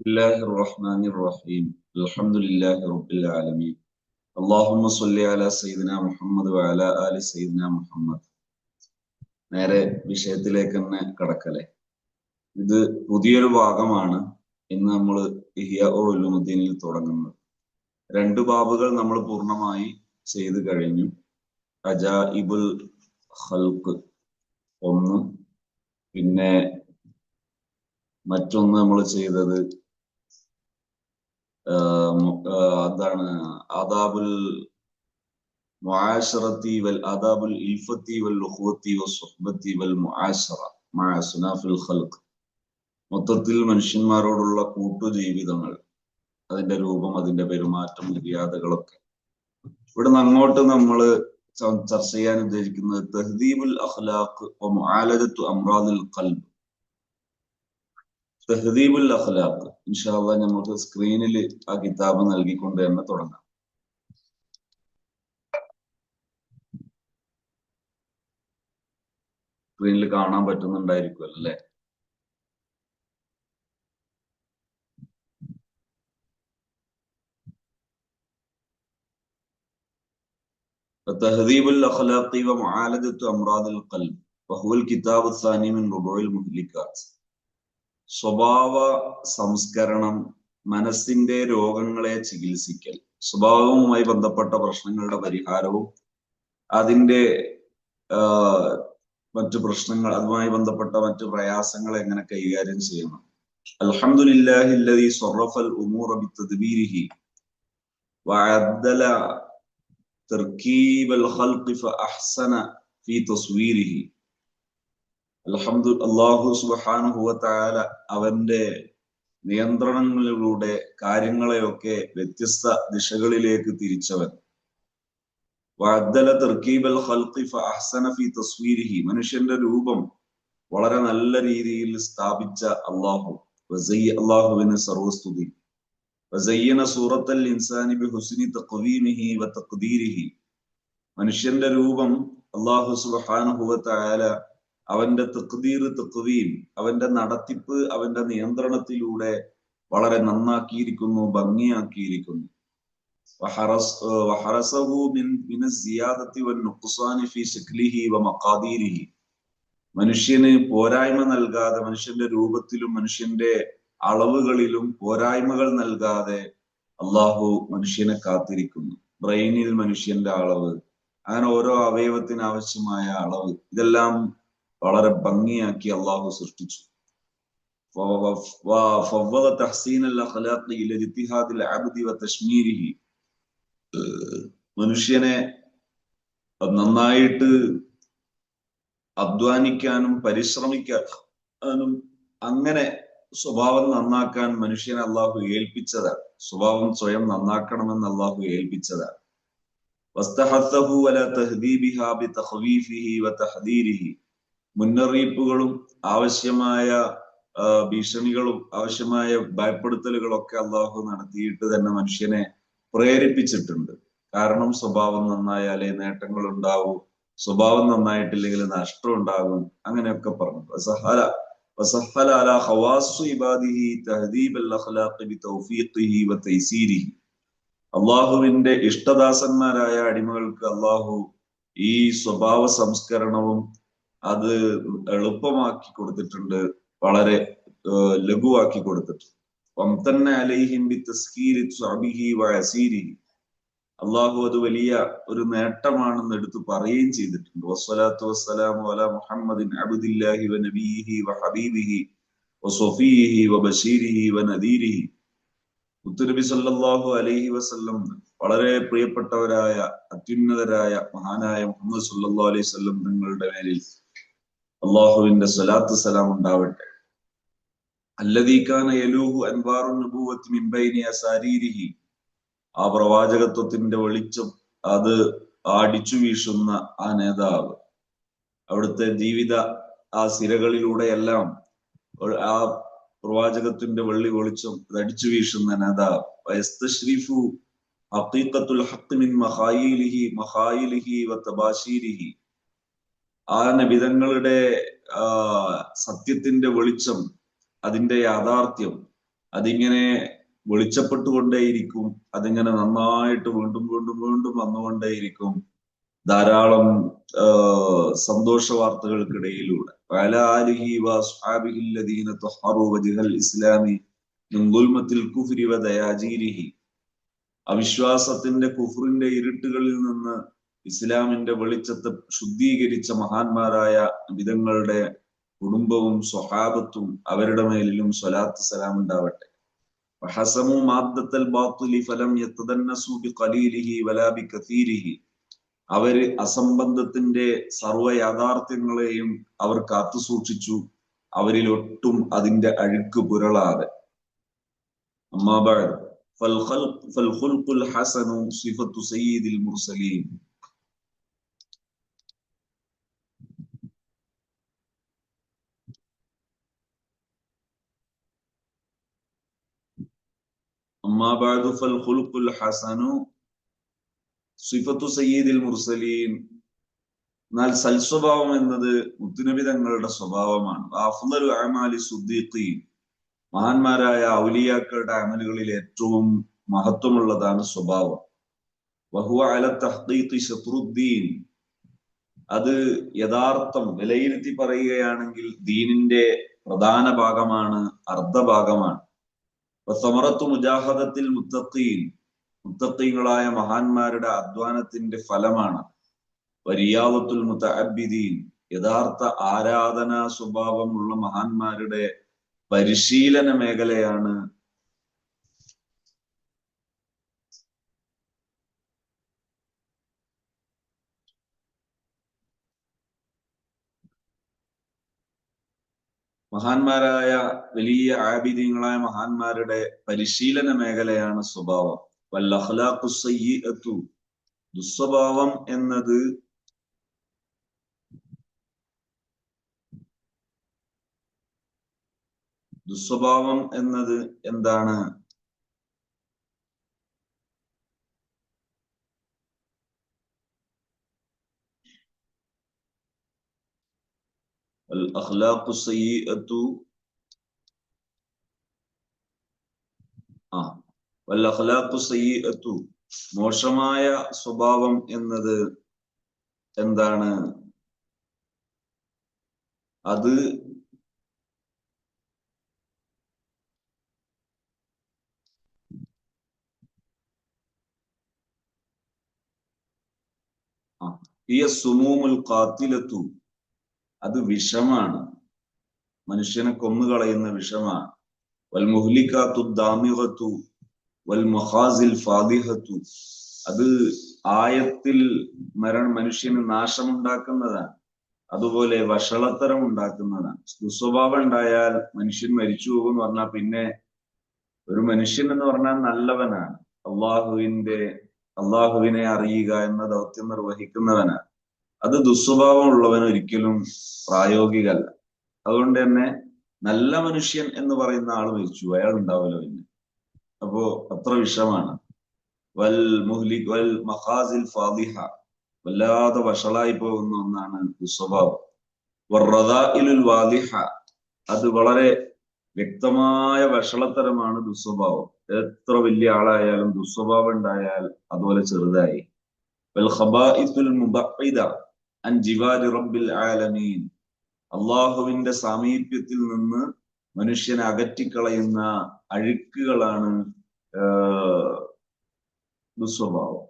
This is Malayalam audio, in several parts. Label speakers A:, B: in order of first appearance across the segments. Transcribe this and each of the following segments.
A: بسم الله الرحمن الرحيم الحمد لله رب العالمين اللهم صل على سيدنا മുഹമ്മദ് وعلى آل سيدنا മുഹമ്മദ് നേരെ വിഷയത്തിലേക്ക് തന്നെ കടക്കലെ ഇത് പുതിയൊരു ഭാഗമാണ് ഇന്ന് നമ്മൾ ഇഹിയ ഉലുമുദ്ദീനിൽ തുടങ്ങുന്നത് രണ്ട് ബാബുകൾ നമ്മൾ പൂർണ്ണമായി ചെയ്തു കഴിഞ്ഞു അജാഇബുൽ ഖൽഖ് ഒന്ന് പിന്നെ മറ്റൊന്ന് നമ്മൾ ചെയ്തത് അതാണ് ആദാബുൽ വൽ ആദാബുൽ വൽ വൽ മുആശറ മൊത്തത്തിൽ മനുഷ്യന്മാരോടുള്ള കൂട്ടുജീവിതങ്ങൾ അതിന്റെ രൂപം അതിന്റെ പെരുമാറ്റം മര്യാദകളൊക്കെ. ഇവിടെ നിന്ന് അങ്ങോട്ട് നമ്മൾ ചർച്ച ചെയ്യാൻ ഉദ്ദേശിക്കുന്നത് തഹദീബുൽ അഖ്ലാഖ് മുആലജത്തു അംറാദുൽ ഖൽബ്. തഹദീബുൽ അഖ്ലാഖ് ഇൻഷാല്ല നമുക്ക് സ്ക്രീനിൽ ആ കിതാബ് നൽകിക്കൊണ്ട് തന്നെ തുടങ്ങാം സ്ക്രീനിൽ കാണാൻ പറ്റുന്നുണ്ടായിരിക്കുമല്ലോ അല്ലെ تهذيب الأخلاق ومعالجة أمراض القلب وهو الكتاب الثاني من ربع المهلكات സ്വഭാവ സംസ്കരണം മനസ്സിന്റെ രോഗങ്ങളെ ചികിത്സിക്കൽ സ്വഭാവവുമായി ബന്ധപ്പെട്ട പ്രശ്നങ്ങളുടെ പരിഹാരവും അതിന്റെ മറ്റു പ്രശ്നങ്ങൾ അതുമായി ബന്ധപ്പെട്ട മറ്റു പ്രയാസങ്ങൾ എങ്ങനെ കൈകാര്യം ചെയ്യണം. അൽഹംദുലില്ലാഹില്ലദീ സ്വറഫൽ ഉമൂറ വഅദ്ദല തർക്കീബൽ ഖൽഖി ഫീ തസ്വീരിഹി. അൽഹംദു അള്ളാഹു സുബാനുഭവത്തായ അവന്റെ നിയന്ത്രണങ്ങളിലൂടെ കാര്യങ്ങളെയൊക്കെ വ്യത്യസ്ത ദിശകളിലേക്ക് തിരിച്ചവൻ. മനുഷ്യന്റെ രൂപം വളരെ നല്ല രീതിയിൽ സ്ഥാപിച്ച അള്ളാഹു അള്ളാഹുവിന് സർവസ്തുതി. മനുഷ്യന്റെ രൂപം അള്ളാഹു സുബ്ഹാനഹു വതആല അവന്റെ തെക്കുതീർ തെക്കുവീം അവന്റെ നടത്തിപ്പ് അവന്റെ നിയന്ത്രണത്തിലൂടെ വളരെ നന്നാക്കിയിരിക്കുന്നു ഭംഗിയാക്കിയിരിക്കുന്നു. മനുഷ്യന് പോരായ്മ നൽകാതെ മനുഷ്യന്റെ രൂപത്തിലും മനുഷ്യന്റെ അളവുകളിലും പോരായ്മകൾ നൽകാതെ അള്ളാഹു മനുഷ്യനെ കാത്തിരിക്കുന്നു. ബ്രെയിനിൽ മനുഷ്യന്റെ അളവ് അങ്ങനെ ഓരോ അവയവത്തിന് ആവശ്യമായ അളവ്. ഇതെല്ലാം വളരെ ഭംഗിയാക്കി അള്ളാഹു സൃഷ്ടിച്ചു. മനുഷ്യനെ നന്നായിട്ട് അധ്വാനിക്കാനും പരിശ്രമിക്കാനും അങ്ങനെ സ്വഭാവം നന്നാക്കാൻ മനുഷ്യനെ അള്ളാഹു ഏൽപ്പിച്ചതാണ്. സ്വഭാവം സ്വയം നന്നാക്കണമെന്ന് അള്ളാഹു ഏൽപ്പിച്ചതാണ്. മുന്നറിയിപ്പുകളും ആവശ്യമായ ഭീഷണികളും ആവശ്യമായ ഭയപ്പെടുത്തലുകളൊക്കെ അള്ളാഹു നടത്തിയിട്ട് തന്നെ മനുഷ്യനെ പ്രേരിപ്പിച്ചിട്ടുണ്ട്. കാരണം സ്വഭാവം നന്നായാലേ നേട്ടങ്ങൾ ഉണ്ടാവും സ്വഭാവം നന്നായിട്ടില്ലെങ്കിൽ നഷ്ടം ഉണ്ടാകും അങ്ങനെയൊക്കെ പറഞ്ഞു. വസഹല വസഹല അല ഇബാദിഹി അള്ളാഹുവിന്റെ ഇഷ്ടദാസന്മാരായ അടിമകൾക്ക് അള്ളാഹു ഈ സ്വഭാവ സംസ്കരണവും അത് എളുപ്പമാക്കി കൊടുത്തിട്ടുണ്ട് വളരെ ലഘുവാക്കി കൊടുത്തിട്ടുണ്ട്. അള്ളാഹു അത് വലിയ ഒരു നേട്ടമാണെന്ന് എടുത്തു പറയുകയും ചെയ്തിട്ടുണ്ട്. മുത്തുനബി സല്ലല്ലാഹു അലൈഹി വസല്ലം വളരെ പ്രിയപ്പെട്ടവരായ അത്യുന്നതരായ മഹാനായ മുഹമ്മദ് സല്ലാ അലൈഹി സ്വല്ലം നിങ്ങളുടെ മേലിൽ അള്ളാഹുവിന്റെ സ്വലാത്ത് സലാം ഉണ്ടാവട്ടെ. അല്ലദീഖാന യലൂഹു അൻവാറു നബുവത്ത് മിൻബൈനി അസാരീരിഹി. ആ പ്രവാചകത്വത്തിന്റെ വെളിച്ചം അത് അടിച്ചു വീശുന്ന ആ നേതാവ്. അവിടുത്തെ ജീവിത ആ സിരകളിലൂടെയെല്ലാം ആ പ്രവാചകത്തിന്റെ വെള്ളി വെളിച്ചം അത് അടിച്ചു വീശുന്ന നേതാവ്. വയസ്തശ്രീഫു ഹഖ് മിൻ മഹായിലിഹി മഹായിലിഹി വ തബാശീരിഹി. ആ നബിതങ്ങളുടെ സത്യത്തിന്റെ വെളിച്ചം അതിന്റെ യാഥാർത്ഥ്യം അതിങ്ങനെ വെളിച്ചപ്പെട്ടുകൊണ്ടേയിരിക്കും അതിങ്ങനെ നന്നായിട്ട് വീണ്ടും വീണ്ടും വീണ്ടും വന്നുകൊണ്ടേയിരിക്കും ധാരാളം സന്തോഷ വാർത്തകൾക്കിടയിലൂടെ ഇസ്ലാമി അവിശ്വാസത്തിന്റെ കുഫറിന്റെ ഇരുട്ടുകളിൽ നിന്ന് ഇസ്ലാമിന്റെ വെളിച്ചത്തെ ശുദ്ധീകരിച്ച മഹാന്മാരായ വിധങ്ങളുടെ കുടുംബവും സ്വഹാബത്തും അവരുടെ മേലിലും സ്വലാത്ത് സലാം ഉണ്ടാവട്ടെ وحسموا مادة الباطل فلم يتدنسوا بقليله ولا بكثيره അവര് അസംബന്ധത്തിന്റെ സർവ്വ യാഥാർത്ഥ്യങ്ങളെയും അവർ കാത്തു സൂക്ഷിച്ചു അവരിൽ ഒട്ടും അതിന്റെ അഴുക്ക് പുരളാതെ أما بعد فالخلق فالخلق الحسن صفة سيد ഫൽ സയ്യിദിൽ മുർസലീൻ എന്നാൽ സൽസ്വഭാവം എന്നത് മുത്തുനബി തങ്ങളുടെ സ്വഭാവമാണ് മഹാന്മാരായ ഔലിയാക്കളുടെ അമലുകളിൽ ഏറ്റവും മഹത്വമുള്ളതാണ് സ്വഭാവം. വഹുവ അല ശത്രുദ്ദീൻ അത് യഥാർത്ഥം വിലയിരുത്തി പറയുകയാണെങ്കിൽ ദീനിന്റെ പ്രധാന ഭാഗമാണ് അർദ്ധഭാഗമാണ്. മുജാഹദത്തിൽ മുത്തഖീൻ. മുത്തഖീങ്ങളായ മഹാന്മാരുടെ അധ്വാനത്തിന്റെ ഫലമാണ്. വരിയാവത്തുൽ മുത്തഅബിദീൻ യഥാർത്ഥ ആരാധനാ സ്വഭാവമുള്ള മഹാന്മാരുടെ പരിശീലന മേഖലയാണ് മഹാന്മാരായ വലിയ ആബിദ്യങ്ങളായ മഹാന്മാരുടെ പരിശീലന മേഖലയാണ് സ്വഭാവം. വല്ലഹ്ലാഖു സയ്യിഅത്തു. ദുസ്വഭാവം എന്നത് ദുസ്വഭാവം എന്നത് എന്താണ്? الأخلاق السيئة ആ വല്ലഖലാഖു സയ്യിഅത്തു മോശമായ സ്വഭാവം എന്നത് എന്താണ് അത് ആ ഈ സുമൂമുൽ ഖാത്തിലത്തു അത് വിഷമാണ്. മനുഷ്യനെ കൊന്നുകളയുന്ന വിഷമാണ്. വൽ ദാമിഹത്തു വൽ ഫാദിഹത്തു. അത് ആയത്തിൽ മരണം മനുഷ്യന് നാശമുണ്ടാക്കുന്നതാണ്. അതുപോലെ വഷളത്തരം ഉണ്ടാക്കുന്നതാണ്. ദുസ്വഭാവം ഉണ്ടായാൽ മനുഷ്യൻ മരിച്ചു പോകും എന്ന് പറഞ്ഞാൽ പിന്നെ ഒരു മനുഷ്യൻ എന്ന് പറഞ്ഞാൽ നല്ലവനാണ്. അള്ളാഹുവിന്റെ അള്ളാഹുവിനെ അറിയുക എന്ന ദൗത്യം നിർവഹിക്കുന്നവനാണ്. അത് ദുസ്വഭാവമുള്ളവൻ ഒരിക്കലും പ്രായോഗികല്ല അതുകൊണ്ട് തന്നെ നല്ല മനുഷ്യൻ എന്ന് പറയുന്ന ആൾ മരിച്ചു. അയാൾ ഉണ്ടാവല്ലോ പിന്നെ. അപ്പോ അത്ര വിഷമാണ്. വൽ മുഹ്ലി വൽ മഹാസിൽ ഫാദിഹ. വല്ലാതെ വഷളായി പോകുന്ന ഒന്നാണ് ദുസ്വഭാവം. വാദിഹ. അത് വളരെ വ്യക്തമായ വഷളത്തരമാണ് ദുസ്വഭാവം. എത്ര വലിയ ആളായാലും ദുസ്വഭാവം ഉണ്ടായാൽ അതുപോലെ ചെറുതായി. വൽ ഖബാഇത്തുൽ മുബഇദ റബ്ബിൽ ആലമീൻ. അള്ളാഹുവിന്റെ സാമീപ്യത്തിൽ നിന്ന് മനുഷ്യനെ അകറ്റിക്കളയുന്ന അഴുക്കുകളാണ് ദുസ്വഭാവം.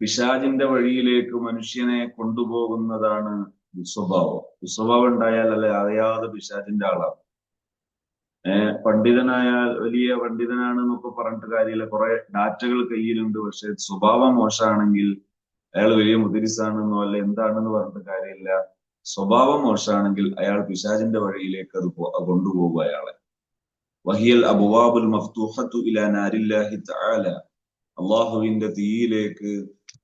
A: പിശാജിന്റെ വഴിയിലേക്ക് മനുഷ്യനെ കൊണ്ടുപോകുന്നതാണ് ദുസ്വഭാവം. ദുസ്വഭാവം ഉണ്ടായാൽ അല്ലെ അറിയാതെ പിശാജിന്റെ ആളാണ് പണ്ഡിതനായാൽ വലിയ പണ്ഡിതനാണ് എന്നൊക്കെ പറഞ്ഞിട്ട് കാര്യമില്ല. കുറെ ഡാറ്റകൾ കയ്യിലുണ്ട്. പക്ഷെ സ്വഭാവം മോശമാണെങ്കിൽ അയാൾ വലിയ മുതിരിസാണെന്നോ അല്ല എന്താണെന്ന് പറഞ്ഞിട്ട് കാര്യമില്ല. സ്വഭാവം മോശമാണെങ്കിൽ അയാൾ പിശാചിന്റെ വഴിയിലേക്ക് അത് കൊണ്ടുപോകും അയാളെ. വഹിയൽ അബുവാബുൽ ഇലാ നാരില്ലാഹി തആല. അള്ളാഹുവിന്റെ തീയിലേക്ക്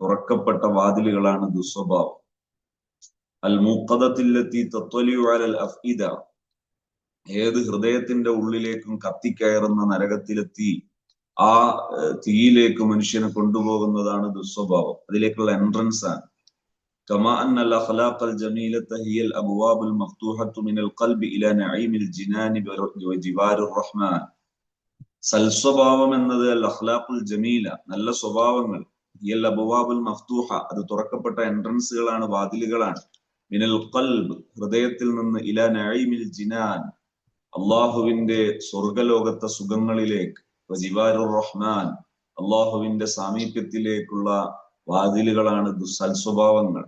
A: തുറക്കപ്പെട്ട വാതിലുകളാണ് ദുസ്വഭാവം. അൽ മൂക്കതത്തിലെത്തി തത്വലിയു അലൽ അഫ്ഇദ. ഏത് ഹൃദയത്തിന്റെ ഉള്ളിലേക്കും കത്തിക്കയറുന്ന നരകത്തിലെത്തി ആ തീയിലേക്ക് മനുഷ്യനെ കൊണ്ടുപോകുന്നതാണ് ദുസ്വഭാവം അതിലേക്കുള്ള എൻട്രൻസ് ആണ് كما أن الأخلاق الجميلة هي الأبواب المفتوحة من القلب إلى نعيم الجنان وجبار الرحمن സൽസ്വഭാവം എന്നത് അഖ്ലാഖുൽ ജമീല നല്ല സ്വഭാവങ്ങൾ ഹിയൽ അബുവാബുൽ മഫ്തൂഹ അത് തുറക്കപ്പെട്ട എൻട്രൻസുകളാണ് വാതിലുകളാണ് മിനൽ ഖൽബ് ഹൃദയത്തിൽ നിന്ന് ഇല നഈമിൽ ജിനാൻ അള്ളാഹുവിന്റെ സ്വർഗലോകത്തെ സുഖങ്ങളിലേക്ക് വജിവാരുർ റഹ്മാൻ അള്ളാഹുവിന്റെ സാമീപ്യത്തിലേക്കുള്ള വാതിലുകളാണ് ദുസ്സൽസ്വഭാവങ്ങൾ.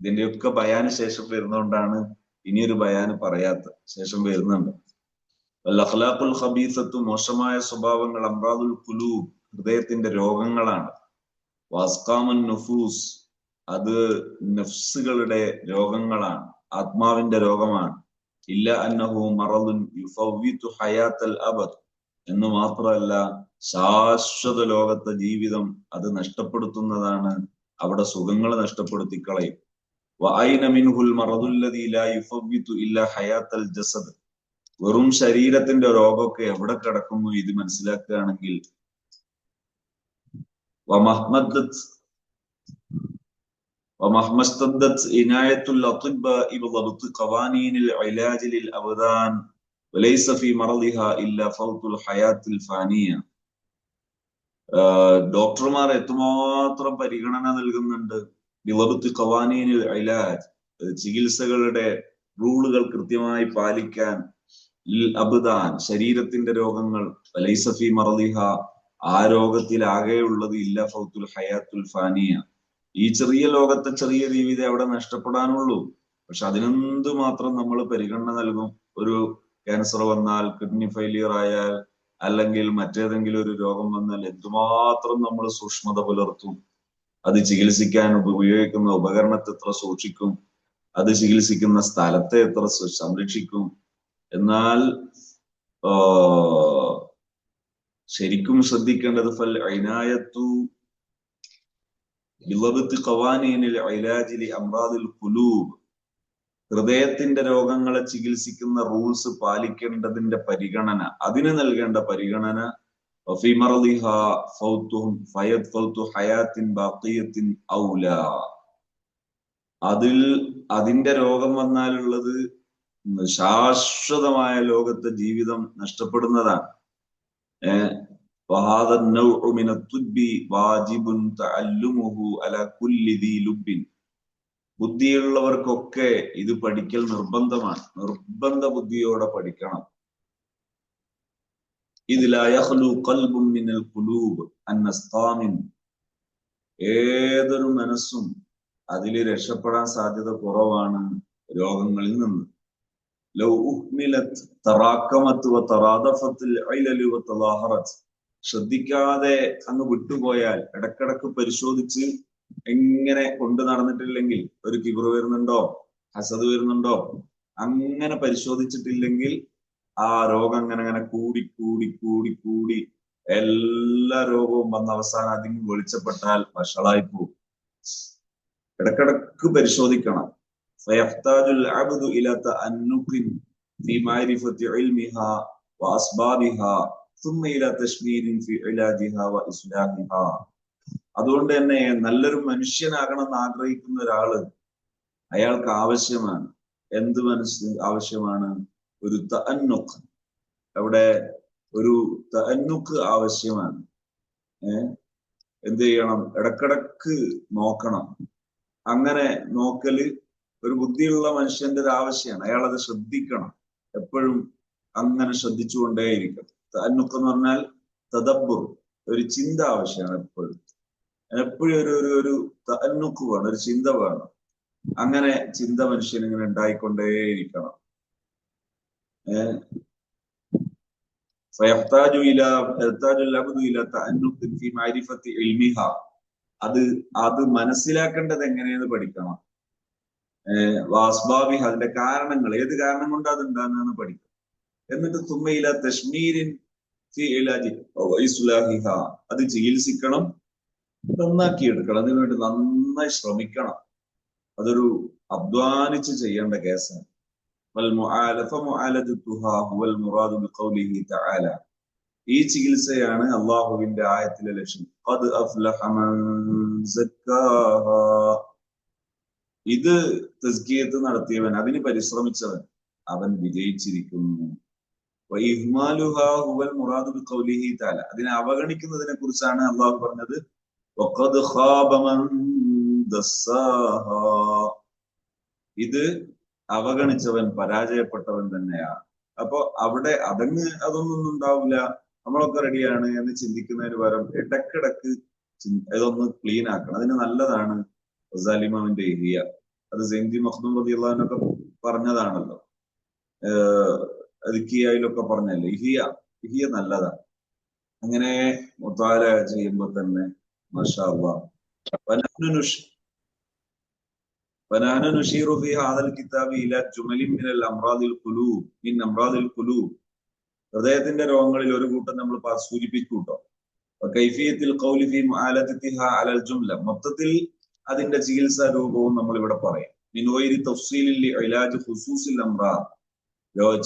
A: ഇതിന്റെയൊക്കെ ബയാന് ശേഷം വരുന്നതുകൊണ്ടാണ് ഇനിയൊരു ബയാന് പറയാത്ത ശേഷം വരുന്നുണ്ട്. അഹ്ലാഖുൽ ഹബീസത്തു മോശമായ സ്വഭാവങ്ങൾ അമ്രാദുൽ കുലൂബ് ഹൃദയത്തിന്റെ രോഗങ്ങളാണ്. വാസ്കാമുൻ നുഫൂസ് അത് നഫ്സുകളുടെ രോഗങ്ങളാണ് ആത്മാവിന്റെ രോഗമാണ്. ഇല്ല അന്നഹു മറലുൻ യുഫവ്വിതു ഹയാത്തൽ അബദ് എന്ന് മാത്രമല്ല ശാശ്വത ലോകത്തെ ജീവിതം അത് നഷ്ടപ്പെടുത്തുന്നതാണ്. അവിടെ സുഖങ്ങൾ നഷ്ടപ്പെടുത്തി കളയും വെറും ശരീരത്തിന്റെ രോഗമൊക്കെ എവിടെ കിടക്കുന്നു ഇത് മനസ്സിലാക്കുകയാണെങ്കിൽ ومهما اشتدت عناية الأطباء بضبط قوانين العلاج للأبدان وليس في مرضها إلا فوت الحياة الفانية ഡോക്ടർമാർ എത്രമാത്രം പരിഗണന നൽകുന്നുണ്ട് ബിളബത്ത് ഖവാനീനിൽ ഇലാജ് ചികിത്സകളുടെ റൂളുകൾ കൃത്യമായി പാലിക്കാൻ അബുദാൻ ശരീരത്തിന്റെ രോഗങ്ങൾ വലൈസഫി മറലിഹ ആ രോഗത്തിലാകെയുള്ളത് ഇല്ല ഫൗത്തുൽ ഹയാത്തുൽ ഫാനിയ ഈ ചെറിയ ലോകത്തെ ചെറിയ ജീവിതം അവിടെ നഷ്ടപ്പെടാനുള്ളൂ. പക്ഷെ അതിനെന്ത് മാത്രം നമ്മൾ പരിഗണന നൽകും? ഒരു ക്യാൻസർ വന്നാൽ കിഡ്നി ഫെയിലിയർ ആയാൽ അല്ലെങ്കിൽ മറ്റേതെങ്കിലും ഒരു രോഗം വന്നാൽ എന്തുമാത്രം നമ്മൾ സൂക്ഷ്മത പുലർത്തും? അത് ചികിത്സിക്കാൻ ഉപയോഗിക്കുന്ന ഉപകരണത്തെ എത്ര സൂക്ഷിക്കും? അത് ചികിത്സിക്കുന്ന സ്ഥലത്തെ എത്ര സംരക്ഷിക്കും? എന്നാൽ ശരിക്കും ശ്രദ്ധിക്കേണ്ടത് ഫൽ ഐനായത്തു ബിളബത്ത് ഖവാനീനിൽ ഇലാജിലി അമ്രാദിൽ ഖുലൂബ് ഹൃദയത്തിന്റെ രോഗങ്ങളെ ചികിത്സിക്കുന്ന റൂൾസ് പാലിക്കേണ്ടതിന്റെ പരിഗണന. അതിന് നൽകേണ്ട പരിഗണന അതിൽ അതിന്റെ രോഗം വന്നാലുള്ളത് ശാശ്വതമായ ലോകത്തെ ജീവിതം നഷ്ടപ്പെടുന്നതാണ്. وهذا النوع من الطب واجب تعلمه على كل ذي لب ബുദ്ധിയുള്ളവർക്കൊക്കെ ഇത് പഠിക്കൽ നിർബന്ധമാണ് നിർബന്ധ ബുദ്ധിയോടെ പഠിക്കണം ഇതിലായഹ്ലു ഖൽബും മിനൽ ഖുലൂബ് അന്നസ്താമിൻ ഏതൊരു മനസ്സും അതിൽ രക്ഷപ്പെടാൻ സാധ്യത കുറവാണ് രോഗങ്ങളിൽ നിന്ന് ലൗ ഉഹ്മിലത് തറാക്കമത്ത് വ തറാദഫത്തിൽ ഐലലു വ തലാഹറത്ത് ശ്രദ്ധിക്കാതെ അങ്ങ് വിട്ടുപോയാൽ ഇടക്കിടക്ക് പരിശോധിച്ച് എങ്ങനെ കൊണ്ടു നടന്നിട്ടില്ലെങ്കിൽ ഒരു കിബർ വരുന്നുണ്ടോ ഹസദ് വരുന്നുണ്ടോ അങ്ങനെ പരിശോധിച്ചിട്ടില്ലെങ്കിൽ ആ രോഗം അങ്ങനെ അങ്ങനെ കൂടി കൂടി കൂടി കൂടി എല്ലാ രോഗവും വന്ന അവസാനം അതിന് വെളിച്ചപ്പെട്ടാൽ വഷളായി പോകും. ഇടക്കിടക്ക് പരിശോധിക്കണം. ثم إلى تشمير في علاجها وإصلاحها അതുകൊണ്ട് തന്നെ നല്ലൊരു മനുഷ്യനാകണം എന്ന് ആഗ്രഹിക്കുന്ന ഒരാള് അയാൾക്ക് ആവശ്യമാണ് എന്ത് മനസ്സ് ആവശ്യമാണ് ഒരു തഅന്നുഖ് അവിടെ ഒരു തഅന്നുഖ് ആവശ്യമാണ് ഏഹ് എന്ത് ചെയ്യണം ഇടക്കിടക്ക് നോക്കണം അങ്ങനെ നോക്കല് ഒരു ബുദ്ധിയുള്ള മനുഷ്യന്റെ ഒരു ആവശ്യമാണ് അയാൾ അത് ശ്രദ്ധിക്കണം എപ്പോഴും അങ്ങനെ ശ്രദ്ധിച്ചുകൊണ്ടേയിരിക്കണം താൽമുക്ക് എന്ന് പറഞ്ഞാൽ തദബ്ബുർ ഒരു ചിന്ത ആവശ്യമാണ് എപ്പോഴും. എപ്പോഴും ഒരു ഒരു ഒരു താൽമുക്ക് വേണം ഒരു ചിന്ത വേണം. അങ്ങനെ ചിന്ത മനുഷ്യൻ ഇങ്ങനെ ഉണ്ടായിക്കൊണ്ടേയിരിക്കണം. ഫയഹ്താജു ഇൽമിഹ. അത് അത് മനസ്സിലാക്കേണ്ടത് എങ്ങനെയെന്ന് പഠിക്കണം. വാസ്ബാബി അതിന്റെ കാരണങ്ങൾ ഏത് കാരണം കൊണ്ട് അത് ഉണ്ടാകുന്ന പഠിക്കണം. എന്നിട്ട് തുമ്മയില തശ്മീരിൻ അത് ചികിത്സിക്കണം നന്നാക്കി എടുക്കണം അതിനു വേണ്ടി നന്നായി ശ്രമിക്കണം. അതൊരു അധ്വാനിച്ച് ചെയ്യേണ്ട കേസാണ്. ഈ ചികിത്സയാണ് അള്ളാഹുവിന്റെ ആയത്തിലെ ലക്ഷ്യം. ഇത് തസ്കീയത്ത് നടത്തിയവൻ അതിന് പരിശ്രമിച്ചവൻ. അവൻ വിജയിച്ചിരിക്കുന്നു. ഹുവൽ അതിനെ അവഗണിക്കുന്നതിനെ കുറിച്ചാണ് അള്ളാഹു പറഞ്ഞത്. വഖദ് ഖാബ മൻ. ഇത് അവഗണിച്ചവൻ പരാജയപ്പെട്ടവൻ തന്നെയാണ്. അപ്പൊ അവിടെ അതങ്ങ് അതൊന്നും ഉണ്ടാവില്ല. നമ്മളൊക്കെ റെഡിയാണ് എന്ന് ചിന്തിക്കുന്നതിന് പകരം ഇടക്കിടക്ക് ഇതൊന്ന് ക്ലീൻ ആക്കണം. അതിന് നല്ലതാണ് റസാലിമാവിന്റെ ഏരിയ അത് സെയിൻജി മഖ്ദൂം റളിയല്ലാഹുവിനൊക്കെ പറഞ്ഞതാണല്ലോ. റിക്കിയായിലൊക്കെ പറഞ്ഞല്ലേ? ഇഹിയ ഇഹിയ നല്ലതാണ് അങ്ങനെ മുത്താല ചെയ്യുമ്പോ തന്നെ ഹൃദയത്തിന്റെ രോഗങ്ങളിൽ ഒരു കൂട്ടം നമ്മൾ സൂചിപ്പിക്കൂട്ടോ. കൈഫിയത്തിൽ മൊത്തത്തിൽ അതിന്റെ ചികിത്സാ രൂപവും നമ്മൾ ഇവിടെ പറയാം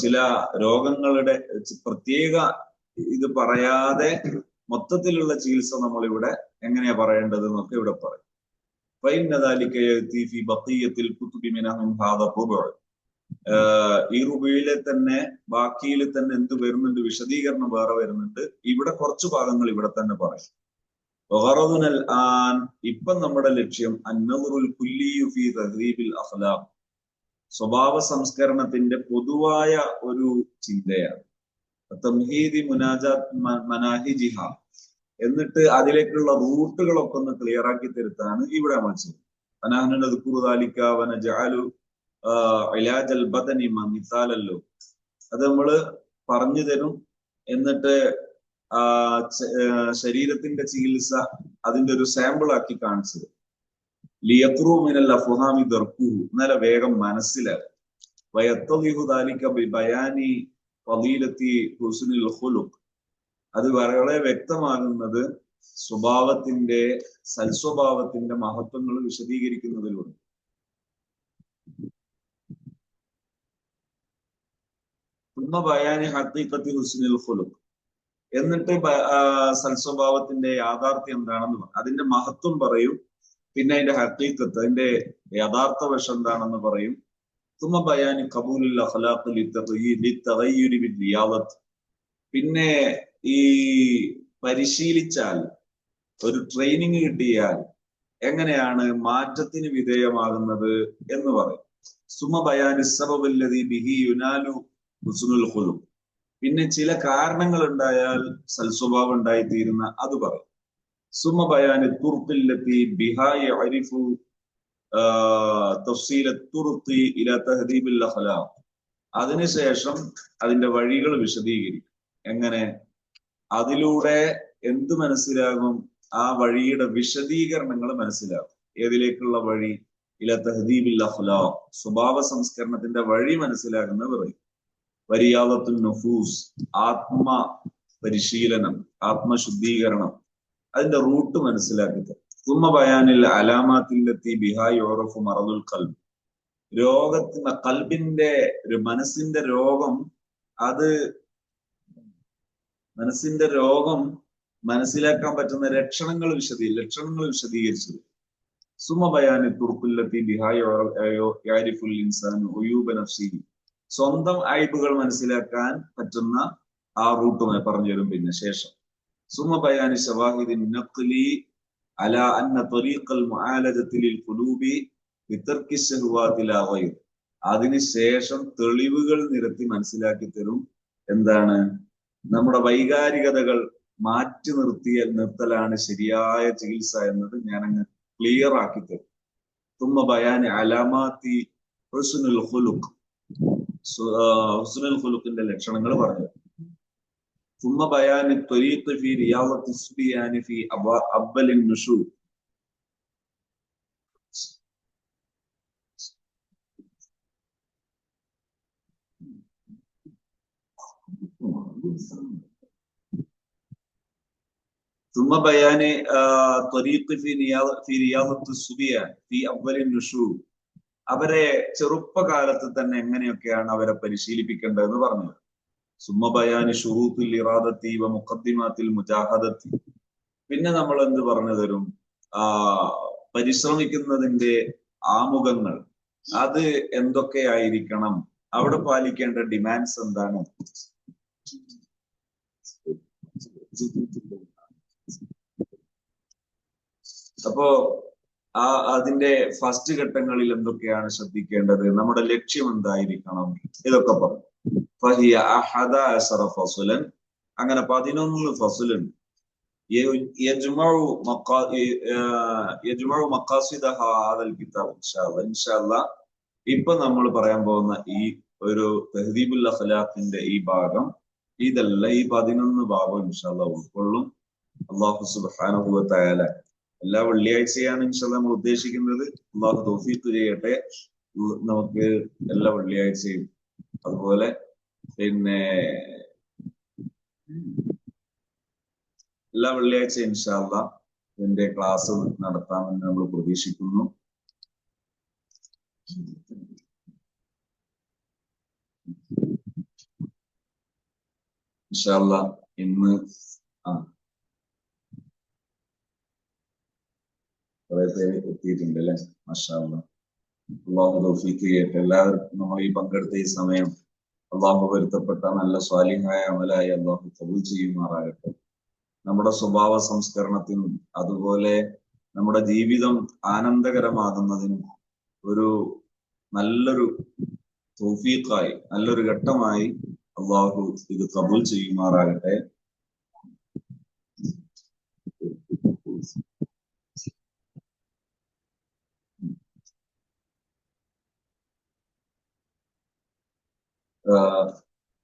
A: ചില രോഗങ്ങളുടെ പ്രത്യേക ഇത് പറയാതെ മൊത്തത്തിലുള്ള ചികിത്സ നമ്മൾ ഇവിടെ എങ്ങനെയാ പറയേണ്ടത് എന്നൊക്കെ ഇവിടെ പറയും ഈ റുബിയിലെ തന്നെ ബാക്കിയിൽ തന്നെ എന്ത് വരുന്നുണ്ട്? വിശദീകരണം വേറെ വരുന്നുണ്ട്. ഇവിടെ കുറച്ച് ഭാഗങ്ങൾ ഇവിടെ തന്നെ പറയും. ഇപ്പം നമ്മുടെ ലക്ഷ്യം അന്നറുൽ കുല്ലിയു സ്വഭാവ സംസ്കരണത്തിന്റെ പൊതുവായ ഒരു ചിന്തയാണ്. തംഹീദി മുനാജാത് മനാഹി ജിഹ. എന്നിട്ട് അതിലേക്കുള്ള റൂട്ടുകളൊക്കെ ഒന്ന് ക്ലിയർ ആക്കി തരുത്താണ് ഇവിടെ നമ്മൾ ചെയ്യുന്നത് അത് നമ്മൾ പറഞ്ഞു തരും. എന്നിട്ട് ശരീരത്തിന്റെ ചികിത്സ അതിന്റെ ഒരു സാമ്പിൾ ആക്കി കാണിച്ചു തരും. ലിയക്രു മിനൽ വേഗം മനസ്സിലാകും വയത്തലിഹു ദാലിക ബി ബയാനി ഫളീലത്തി ഹുസ്നുൽ ഖുലുഖ്. അത് വളരെ വ്യക്തമാകുന്നത് സ്വഭാവത്തിന്റെ സൽസ്വഭാവത്തിന്റെ മഹത്വങ്ങൾ വിശദീകരിക്കുന്നതിലൂടെ. ബയാനി എന്നിട്ട് സൽസ്വഭാവത്തിന്റെ യാഥാർത്ഥ്യം എന്താണെന്ന് അതിന്റെ മഹത്വം പറയും. പിന്നെ അതിന്റെ ഹക്കീക്കത്ത് അതിന്റെ യഥാർത്ഥ വശം എന്താണെന്ന് പറയും. തുമ ബയാനി കബൂലുൽ അഖ്ലാഖ് പിന്നെ ഈ പരിശീലിച്ചാൽ ഒരു ട്രെയിനിങ് കിട്ടിയാൽ എങ്ങനെയാണ് മാറ്റത്തിന് വിധേയമാകുന്നത് എന്ന് പറയും. സുമ ബയാനി സബബല്ലതി ബിഹി യുനാലു പിന്നെ ചില കാരണങ്ങൾ ഉണ്ടായാൽ സൽസ്വഭാവം ഉണ്ടായിത്തീരുന്ന അത് പറയും. സുമ ബയാന തുർക്കില്ലത്തി ബിഹായ അരിഫു തഫ്സീല തുർത്തി ഇല തഹദീബിൽ അതിനുശേഷം അതിന്റെ വഴികൾ വിശദീകരിക്കും. എങ്ങനെ? അതിലൂടെ എന്ത് മനസ്സിലാകും? ആ വഴിയുടെ വിശദീകരണങ്ങൾ മനസ്സിലാകും. ഏതിലേക്കുള്ള വഴി? ഇല തഹദീബിൽ അഖ്ലാഖ്. സ്വഭാവ സംസ്കരണത്തിന്റെ വഴി മനസ്സിലാകുന്ന പറയും. വരിയാവത്തുൽ നഫൂസ് ആത്മ പരിശീലനം ആത്മശുദ്ധീകരണം അതിന്റെ റൂട്ട് മനസ്സിലാക്കി തുമ്മ ബയാനിൽ അലാമാത്തിലെത്തി ബിഹാ യോറഫ് മറദുൽ കൽബ് രോഗത്തിന്റെ കൽബിന്റെ ഒരു മനസ്സിന്റെ രോഗം അത് മനസ്സിന്റെ രോഗം മനസ്സിലാക്കാൻ പറ്റുന്ന ലക്ഷണങ്ങൾ വിശദീ ലക്ഷണങ്ങൾ വിശദീകരിച്ചത്. സുമ ബയാനി തുർക്കുല്ലത്തി ബിഹായ് യാരിഫുൽ ഇൻസാൻ സ്വന്തം അയബുകൾ മനസ്സിലാക്കാൻ പറ്റുന്ന ആ റൂട്ട് പറഞ്ഞു തരും പിന്നെ ശേഷം. സുമ ബയാനി شواهد നഖ്ലി على തരീഖൽ മുആലജതി ലിൽ ഖുലൂബി തർകി ശഹവാതി ലാ ഗൈർ. അതിനുശേഷം തെളിവുകൾ നിരത്തി മനസ്സിലാക്കി തരും. എന്താണ്? നമ്മുടെ വൈകാരികതകൾ മാറ്റി നിർത്തിയ നിർത്തലാണ് ശരിയായ ചികിത്സ എന്നത് ഞാൻ അങ്ങ് ക്ലിയർ ആക്കി തരും. തുമ്മ ബയാനി അലാമാത്തി ഹുസ്നുൽ ആ, ഹുസ്നുൽ ഖുലുഖിന്റെ ലക്ഷണങ്ങൾ പറഞ്ഞു ثم بيان الطريق في رياضة الصبيان في أبا- أول النشوء ثم بيان آه، طريق في رياضة في رياضة الصبيان في أول النشوء അവരെ ചെറുപ്പകാലത്ത് തന്നെ എങ്ങനെയൊക്കെയാണ് അവരെ പരിശീലിപ്പിക്കേണ്ടതെന്ന് പറഞ്ഞത് സുമ്മ ഷുറൂത്തുൽ ഇറാദത്തി വ മുഖദ്ദിമാത്തിൽ മുജാഹദത്തി. പിന്നെ നമ്മൾ എന്ത് പറഞ്ഞു തരും? ആ പരിശ്രമിക്കുന്നതിന്റെ ആമുഖങ്ങൾ. അത് എന്തൊക്കെയായിരിക്കണം അവിടെ പാലിക്കേണ്ട ഡിമാൻഡ്സ് എന്താണ്? അപ്പോ ആ അതിന്റെ ഫസ്റ്റ് ഘട്ടങ്ങളിൽ എന്തൊക്കെയാണ് ശ്രദ്ധിക്കേണ്ടത്? നമ്മുടെ ലക്ഷ്യം എന്തായിരിക്കണം? ഇതൊക്കെ പറഞ്ഞു. ഫഹിയ അങ്ങനെ പതിനൊന്ന് ഫസുലുണ്ട്. ഇപ്പൊ നമ്മൾ പറയാൻ പോകുന്ന ഈ ഒരു തെഹദീബുൽ അഖ്ലാഖിന്റെ ഈ ഭാഗം ഇതല്ല ഈ പതിനൊന്ന് ഭാഗം ഇൻഷാല്ല ഉൾക്കൊള്ളും. അള്ളാഹു തആല എല്ലാ വെള്ളിയാഴ്ചയാണ് ഇൻഷാല്ല നമ്മൾ ഉദ്ദേശിക്കുന്നത്. അള്ളാഹു തൗഫീഖ് ചെയ്യട്ടെ. നമുക്ക് എല്ലാ വെള്ളിയാഴ്ചയും അതുപോലെ പിന്നെ എല്ലാ വെള്ളിയാഴ്ച ഇൻഷാല്ല ഇതിന്റെ ക്ലാസ് നടത്താമെന്ന് നമ്മൾ പ്രതീക്ഷിക്കുന്നു. ഇൻഷാല്ല ഇന്ന് ആ കുറെ പേര് എത്തിയിട്ടുണ്ട് അല്ലെ? മഷാല്ല അള്ളാഹു എല്ലാവർക്കും നമ്മൾ ഈ പങ്കെടുത്ത ഈ സമയം അള്ളാഹു വരുത്തപ്പെട്ട നല്ല സ്വാലിഹായ അമലായി അള്ളാഹു കബൂൽ ചെയ്യുമാറാകട്ടെ. നമ്മുടെ സ്വഭാവ സംസ്കരണത്തിനും അതുപോലെ നമ്മുടെ ജീവിതം ആനന്ദകരമാകുന്നതിനും ഒരു നല്ലൊരു തൗഫീഖായി നല്ലൊരു ഘട്ടമായി അള്ളാഹു ഇത് കബൂൽ ചെയ്യുമാറാകട്ടെ.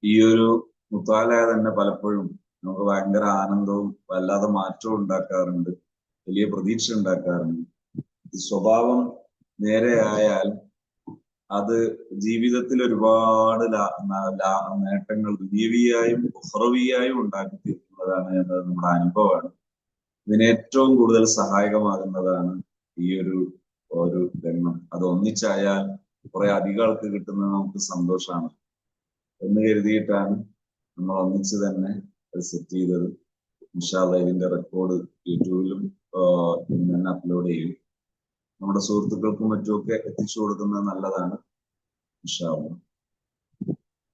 A: ഈ ഒരു മുത്താലയ തന്നെ പലപ്പോഴും നമുക്ക് ഭയങ്കര ആനന്ദവും വല്ലാതെ മാറ്റവും ഉണ്ടാക്കാറുണ്ട്. വലിയ പ്രതീക്ഷ ഉണ്ടാക്കാറുണ്ട്. സ്വഭാവം നേരെയായാൽ അത് ജീവിതത്തിൽ ഒരുപാട് നേട്ടങ്ങൾ ദുനീവിയായും ഉഹ്റവിയായും ഉണ്ടാക്കി തീർക്കുന്നതാണ് എന്നത് നമ്മുടെ അനുഭവമാണ്. ഇതിന് ഏറ്റവും കൂടുതൽ സഹായകമാകുന്നതാണ് ഈ ഒരു ഒരു രംഗം. അത് ഒന്നിച്ചായാൽ കുറെ അധികം ആൾക്ക് കിട്ടുന്നത് നമുക്ക് സന്തോഷമാണ്. എന്ന് കരുതിയിട്ടാണ് നമ്മൾ ഒന്നിച്ച് തന്നെ അത് സെറ്റ് ചെയ്തത്. ഇൻഷാല്ല ഇതിന്റെ റെക്കോർഡ് യൂട്യൂബിലും ഇന്ന് തന്നെ അപ്ലോഡ് ചെയ്യും. നമ്മുടെ സുഹൃത്തുക്കൾക്കും മറ്റുമൊക്കെ എത്തിച്ചു കൊടുക്കുന്നത് നല്ലതാണ്. ഇൻഷാല്ല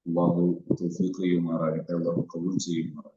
A: അള്ളാഹു തൗഫീഖ് ചെയ്യുമാറാകട്ടെ. അള്ളാഹു കബൂൽ ചെയ്യുമാറാകട്ടെ.